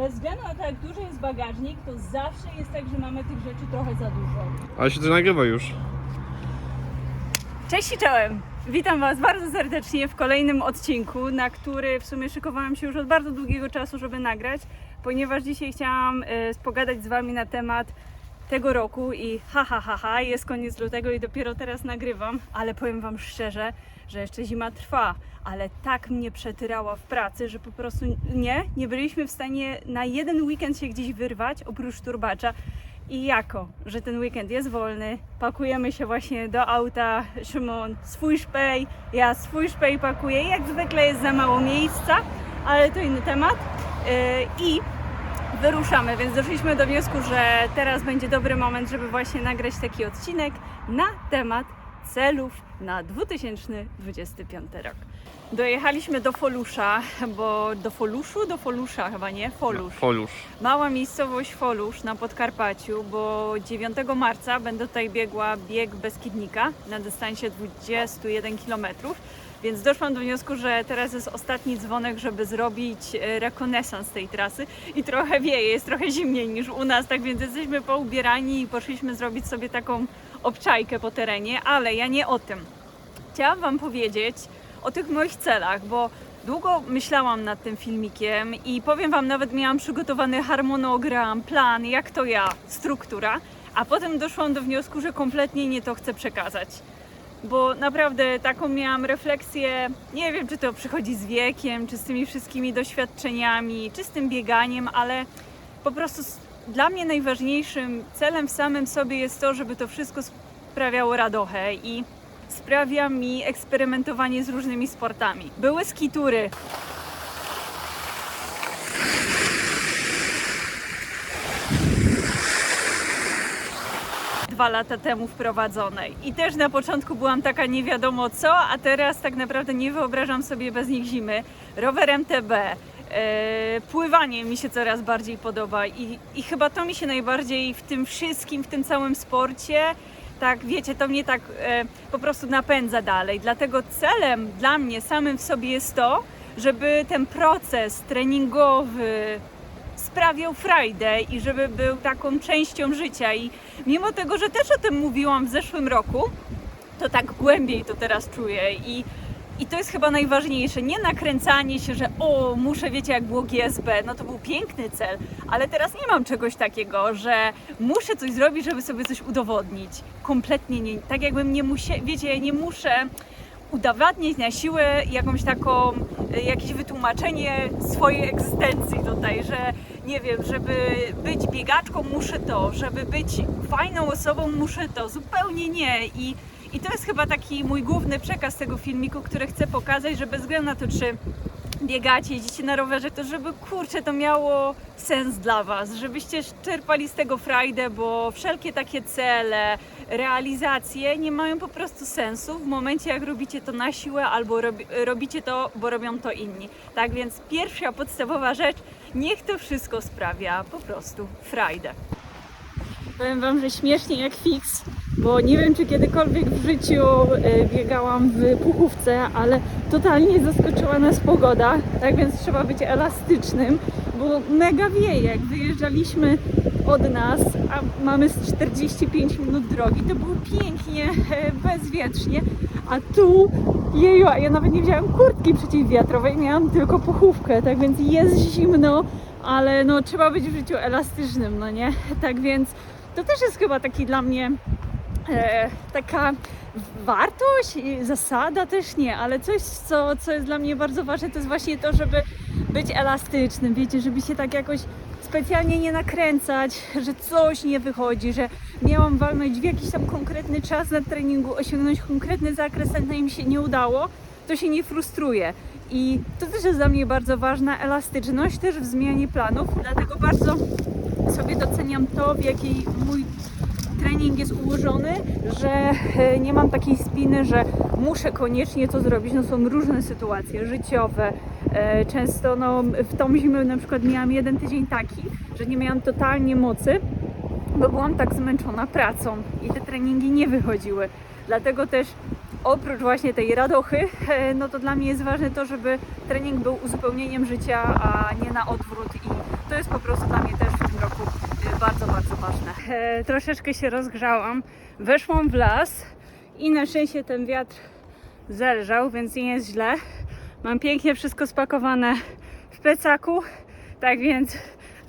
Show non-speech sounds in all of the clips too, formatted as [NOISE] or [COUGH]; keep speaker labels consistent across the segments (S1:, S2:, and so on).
S1: bez względu na to, jak duży jest bagażnik, to zawsze jest tak, że mamy tych rzeczy trochę za dużo.
S2: Ale się to nagrywa już.
S1: Cześć i czołem! Witam Was bardzo serdecznie w kolejnym odcinku, na który w sumie szykowałam się już od bardzo długiego czasu, żeby nagrać, ponieważ dzisiaj chciałam e, pogadać z Wami na temat tego roku i ha, ha, ha, ha, jest koniec lutego i dopiero teraz nagrywam, ale powiem Wam szczerze, że jeszcze zima trwa, ale tak mnie przetyrała w pracy, że po prostu nie, nie byliśmy w stanie na jeden weekend się gdzieś wyrwać, oprócz turbacza. I jako, że ten weekend jest wolny, pakujemy się właśnie do auta. Szymon swój szpej, ja swój szpej pakuję. Jak zwykle jest za mało miejsca, ale to inny temat. Yy, I wyruszamy, więc doszliśmy do wniosku, że teraz będzie dobry moment, żeby właśnie nagrać taki odcinek na temat celów na 2025 rok. Dojechaliśmy do Folusza, bo do Foluszu, do Folusza chyba nie, Folusz.
S2: Folusz.
S1: Mała miejscowość Folusz na Podkarpaciu, bo 9 marca będę tutaj biegła bieg Beskidnika na dystansie 21 km. Więc doszłam do wniosku, że teraz jest ostatni dzwonek, żeby zrobić e, rekonesans tej trasy i trochę wieje, jest trochę zimniej niż u nas, tak więc jesteśmy poubierani i poszliśmy zrobić sobie taką obczajkę po terenie, ale ja nie o tym. Chciałam Wam powiedzieć o tych moich celach, bo długo myślałam nad tym filmikiem i powiem Wam, nawet miałam przygotowany harmonogram, plan, jak to ja, struktura, a potem doszłam do wniosku, że kompletnie nie to chcę przekazać. Bo naprawdę taką miałam refleksję, nie wiem czy to przychodzi z wiekiem, czy z tymi wszystkimi doświadczeniami, czy z tym bieganiem, ale po prostu dla mnie najważniejszym celem w samym sobie jest to, żeby to wszystko sprawiało radochę i sprawia mi eksperymentowanie z różnymi sportami. Były skitury. Dwa lata temu wprowadzonej. I też na początku byłam taka nie wiadomo co, a teraz tak naprawdę nie wyobrażam sobie bez nich zimy. Rower MTB, pływanie mi się coraz bardziej podoba i, i chyba to mi się najbardziej w tym wszystkim, w tym całym sporcie tak wiecie, to mnie tak e, po prostu napędza dalej. Dlatego celem dla mnie samym w sobie jest to, żeby ten proces treningowy sprawiał frajdę i żeby był taką częścią życia. I mimo tego, że też o tym mówiłam w zeszłym roku, to tak głębiej to teraz czuję i i to jest chyba najważniejsze, nie nakręcanie się, że o, muszę, wiecie, jak było GSB, no to był piękny cel, ale teraz nie mam czegoś takiego, że muszę coś zrobić, żeby sobie coś udowodnić. Kompletnie nie, tak jakbym nie musie, wiecie, nie muszę udowadniać na siłę jakąś taką, e, jakieś wytłumaczenie swojej egzystencji tutaj, że nie wiem, żeby być biegaczką muszę to, żeby być fajną osobą muszę to, zupełnie nie. I i to jest chyba taki mój główny przekaz tego filmiku, który chcę pokazać, że bez względu na to, czy biegacie, jeździcie na rowerze, to żeby kurczę to miało sens dla Was, żebyście czerpali z tego frajdę, bo wszelkie takie cele, realizacje nie mają po prostu sensu w momencie, jak robicie to na siłę albo robi, robicie to, bo robią to inni. Tak więc pierwsza podstawowa rzecz, niech to wszystko sprawia po prostu frajdę. Powiem Wam, że śmiesznie jak fix, bo nie wiem, czy kiedykolwiek w życiu e, biegałam w puchówce, ale totalnie zaskoczyła nas pogoda, tak więc trzeba być elastycznym, bo mega wieje. Jak wyjeżdżaliśmy od nas, a mamy z 45 minut drogi, to było pięknie, e, bezwietrznie, a tu, jeju, a ja nawet nie wziąłem kurtki przeciwwiatrowej, miałam tylko puchówkę, tak więc jest zimno, ale no trzeba być w życiu elastycznym, no nie? Tak więc to też jest chyba taki dla mnie e, taka wartość, i zasada też nie, ale coś, co, co jest dla mnie bardzo ważne, to jest właśnie to, żeby być elastycznym, wiecie, żeby się tak jakoś specjalnie nie nakręcać, że coś nie wychodzi, że miałam walnąć w jakiś tam konkretny czas na treningu, osiągnąć konkretny zakres, a im się nie udało, to się nie frustruje. I to też jest dla mnie bardzo ważna, elastyczność też w zmianie planów, dlatego bardzo sobie doceniam to, w jakiej mój trening jest ułożony, że e, nie mam takiej spiny, że muszę koniecznie to zrobić. No są różne sytuacje życiowe. E, Często no, w tą zimę na przykład miałam jeden tydzień taki, że nie miałam totalnie mocy, bo byłam tak zmęczona pracą i te treningi nie wychodziły. Dlatego też oprócz właśnie tej radochy, e, no to dla mnie jest ważne to, żeby trening był uzupełnieniem życia, a nie na odwrót i to jest po prostu dla mnie też w tym roku e, bardzo, bardzo ważne. E, troszeczkę się rozgrzałam, weszłam w las i na szczęście ten wiatr zelżał, więc nie jest źle. Mam pięknie wszystko spakowane w plecaku, tak więc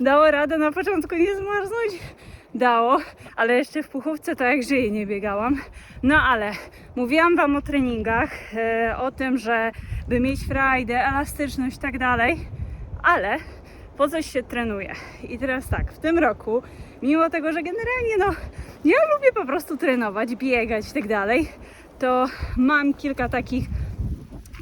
S1: dało radę na początku nie zmarznąć. Dało, ale jeszcze w puchówce to jak żyję nie biegałam. No ale mówiłam Wam o treningach, e, o tym, że by mieć frajdę, elastyczność i tak dalej, ale po coś się trenuje. I teraz tak, w tym roku, mimo tego, że generalnie no, ja lubię po prostu trenować, biegać i tak dalej, to mam kilka takich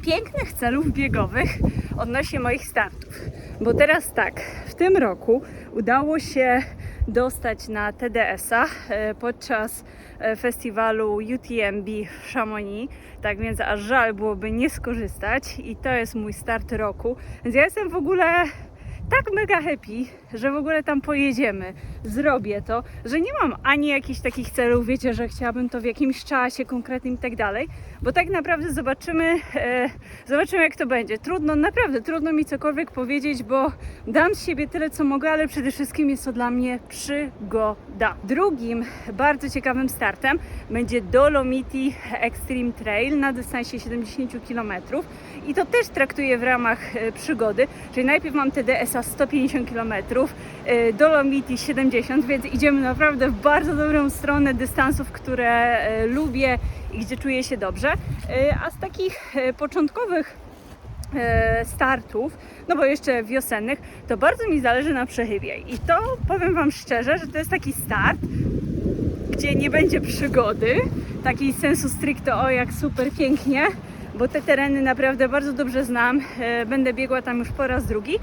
S1: pięknych celów biegowych odnośnie moich startów. Bo teraz tak, w tym roku udało się dostać na TDS-a e, podczas e, festiwalu UTMB w Chamonix. Tak więc aż żal byłoby nie skorzystać i to jest mój start roku. Więc ja jestem w ogóle tak mega happy, że w ogóle tam pojedziemy, zrobię to, że nie mam ani jakichś takich celów, wiecie, że chciałabym to w jakimś czasie konkretnym i tak dalej, bo tak naprawdę zobaczymy, e, zobaczymy jak to będzie. Trudno, naprawdę trudno mi cokolwiek powiedzieć, bo dam z siebie tyle co mogę, ale przede wszystkim jest to dla mnie przygoda. Drugim bardzo ciekawym startem będzie Dolomiti Extreme Trail na dystansie 70 km i to też traktuję w ramach e, przygody, czyli najpierw mam TDS-a 150 km, e, Dolomiti 70, więc idziemy naprawdę w bardzo dobrą stronę dystansów, które e, lubię i gdzie czuję się dobrze. E, A z takich początkowych startów, no bo jeszcze wiosennych, to bardzo mi zależy na przechybie. I to powiem Wam szczerze, że to jest taki start, gdzie nie będzie przygody, takiej sensu stricto, o jak super pięknie, bo te tereny naprawdę bardzo dobrze znam. Będę biegła tam już po raz drugi,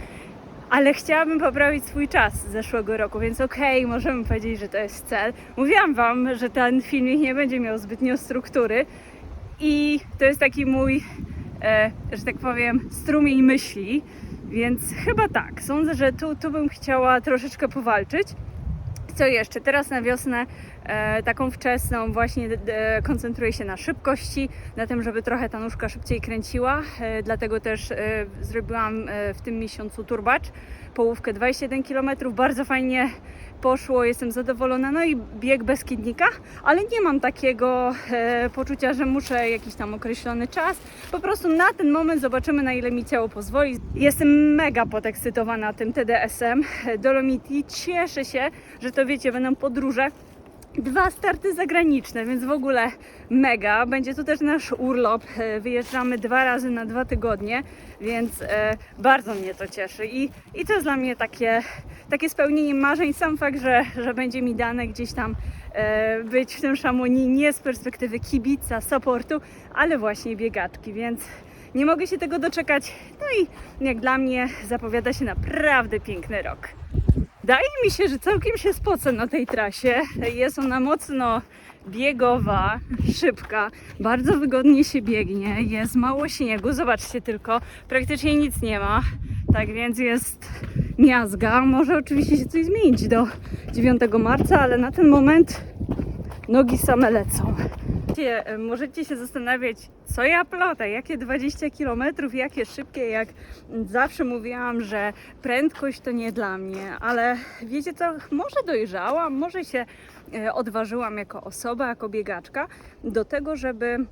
S1: ale chciałabym poprawić swój czas z zeszłego roku, więc okej, możemy powiedzieć, że to jest cel. Mówiłam Wam, że ten filmik nie będzie miał zbytnio struktury i to jest taki mój, e, że tak powiem, strumień myśli, więc chyba tak. Sądzę, że tu, tu bym chciała troszeczkę powalczyć. Co jeszcze? Teraz na wiosnę e, taką wczesną właśnie e, koncentruję się na szybkości, na tym, żeby trochę ta nóżka szybciej kręciła. E, dlatego też e, zrobiłam e, w tym miesiącu turbacz, połówkę 21 km. Bardzo fajnie poszło, jestem zadowolona. No i bieg bez kidnika, ale nie mam takiego e, poczucia, że muszę jakiś tam określony czas. Po prostu na ten moment zobaczymy, na ile mi ciało pozwoli. Jestem mega podekscytowana tym TDS-em Dolomiti. Cieszę się, że to wiecie, będą podróże dwa starty zagraniczne, więc w ogóle mega. Będzie to też nasz urlop. E, Wyjeżdżamy dwa razy na dwa tygodnie, więc e, bardzo mnie to cieszy. I, i to jest dla mnie takie, takie spełnienie marzeń. Sam fakt, że, że będzie mi dane gdzieś tam e, być w tym Chamonix nie z perspektywy kibica, supportu, ale właśnie biegaczki, więc nie mogę się tego doczekać. No i jak dla mnie zapowiada się naprawdę piękny rok. Wydaje mi się, że całkiem się spocę na tej trasie. Jest ona mocno biegowa, szybka, bardzo wygodnie się biegnie, jest mało śniegu, zobaczcie tylko, praktycznie nic nie ma, tak więc jest miazga. Może oczywiście się coś zmienić do 9 marca, ale na ten moment nogi same lecą. Wiecie, e, Możecie się zastanawiać, co ja plotę, jakie 20 km, jakie szybkie, jak zawsze mówiłam, że prędkość to nie dla mnie, ale wiecie co, może dojrzałam, może się e, odważyłam jako osoba, jako biegaczka do tego, żeby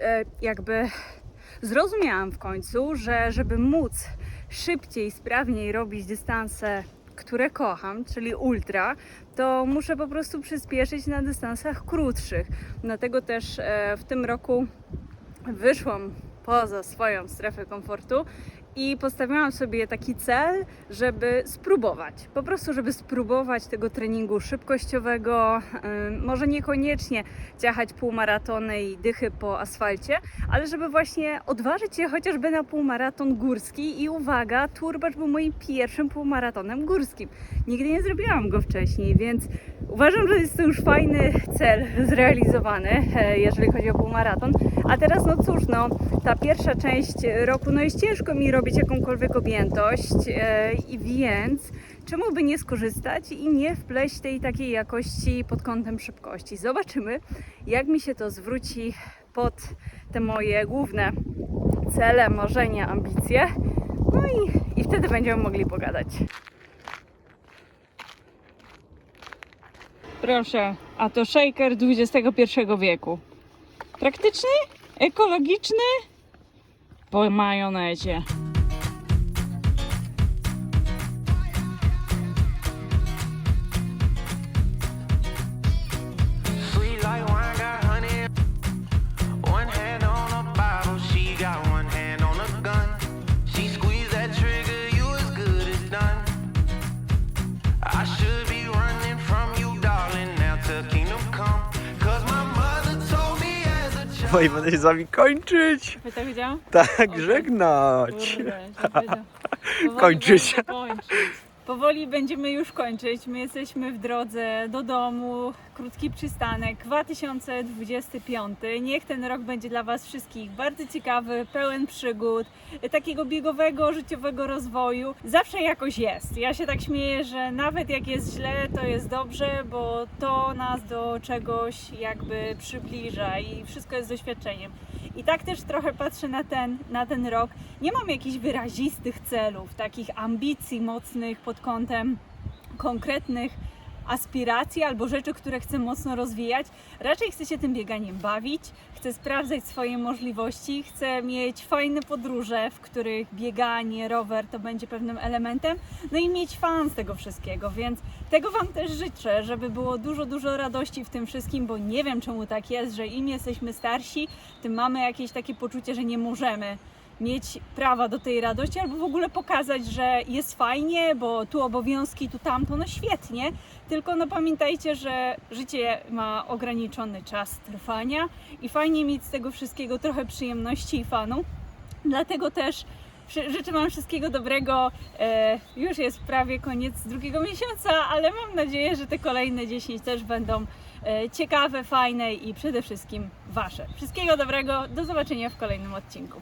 S1: e, jakby zrozumiałam w końcu, że żeby móc szybciej, sprawniej robić dystanse, które kocham, czyli ultra, to muszę po prostu przyspieszyć na dystansach krótszych. Dlatego też e, w tym roku wyszłam poza swoją strefę komfortu i postawiłam sobie taki cel, żeby spróbować. Po prostu, żeby spróbować tego treningu szybkościowego. Może niekoniecznie ciachać półmaratony i dychy po asfalcie, ale żeby właśnie odważyć się chociażby na półmaraton górski. I uwaga, Turbacz był moim pierwszym półmaratonem górskim. Nigdy nie zrobiłam go wcześniej, więc uważam, że jest to już fajny cel zrealizowany, e, jeżeli chodzi o półmaraton. A teraz no cóż, no, ta pierwsza część roku, no jest ciężko mi robić jakąkolwiek objętość e, i więc czemu by nie skorzystać i nie wpleść tej takiej jakości pod kątem szybkości. Zobaczymy, jak mi się to zwróci pod te moje główne cele, marzenia, ambicje. No i, i wtedy będziemy mogli pogadać. Proszę, a to shaker XXI wieku. Praktyczny? Ekologiczny, po majonezie.
S3: Bo i będę się z wami kończyć.
S1: Wy to widział?
S3: Tak, żegnać.
S1: Kurde, że powiedział. [LAUGHS] Powoli
S3: Kończy
S1: będę
S3: się.
S1: kończyć. Powoli będziemy już kończyć. My jesteśmy w drodze do domu. Krótki przystanek 2025. Niech ten rok będzie dla Was wszystkich bardzo ciekawy, pełen przygód, takiego biegowego, życiowego rozwoju. Zawsze jakoś jest. Ja się tak śmieję, że nawet jak jest źle, to jest dobrze, bo to nas do czegoś jakby przybliża i wszystko jest doświadczeniem. I tak też trochę patrzę na ten, na ten rok. Nie mam jakichś wyrazistych celów, takich ambicji mocnych pod kątem konkretnych aspiracji albo rzeczy, które chcę mocno rozwijać. Raczej chcę się tym bieganiem bawić, chcę sprawdzać swoje możliwości, chcę mieć fajne podróże, w których bieganie, rower to będzie pewnym elementem, no i mieć fan z tego wszystkiego, więc tego Wam też życzę, żeby było dużo, dużo radości w tym wszystkim, bo nie wiem czemu tak jest, że im jesteśmy starsi, tym mamy jakieś takie poczucie, że nie możemy mieć prawa do tej radości, albo w ogóle pokazać, że jest fajnie, bo tu obowiązki, tu tamto, no świetnie. Tylko no pamiętajcie, że życie ma ograniczony czas trwania i fajnie mieć z tego wszystkiego trochę przyjemności i fanu. Dlatego też ży- życzę Wam wszystkiego dobrego. E, już jest prawie koniec drugiego miesiąca, ale mam nadzieję, że te kolejne 10 też będą e, ciekawe, fajne i przede wszystkim Wasze. Wszystkiego dobrego, do zobaczenia w kolejnym odcinku.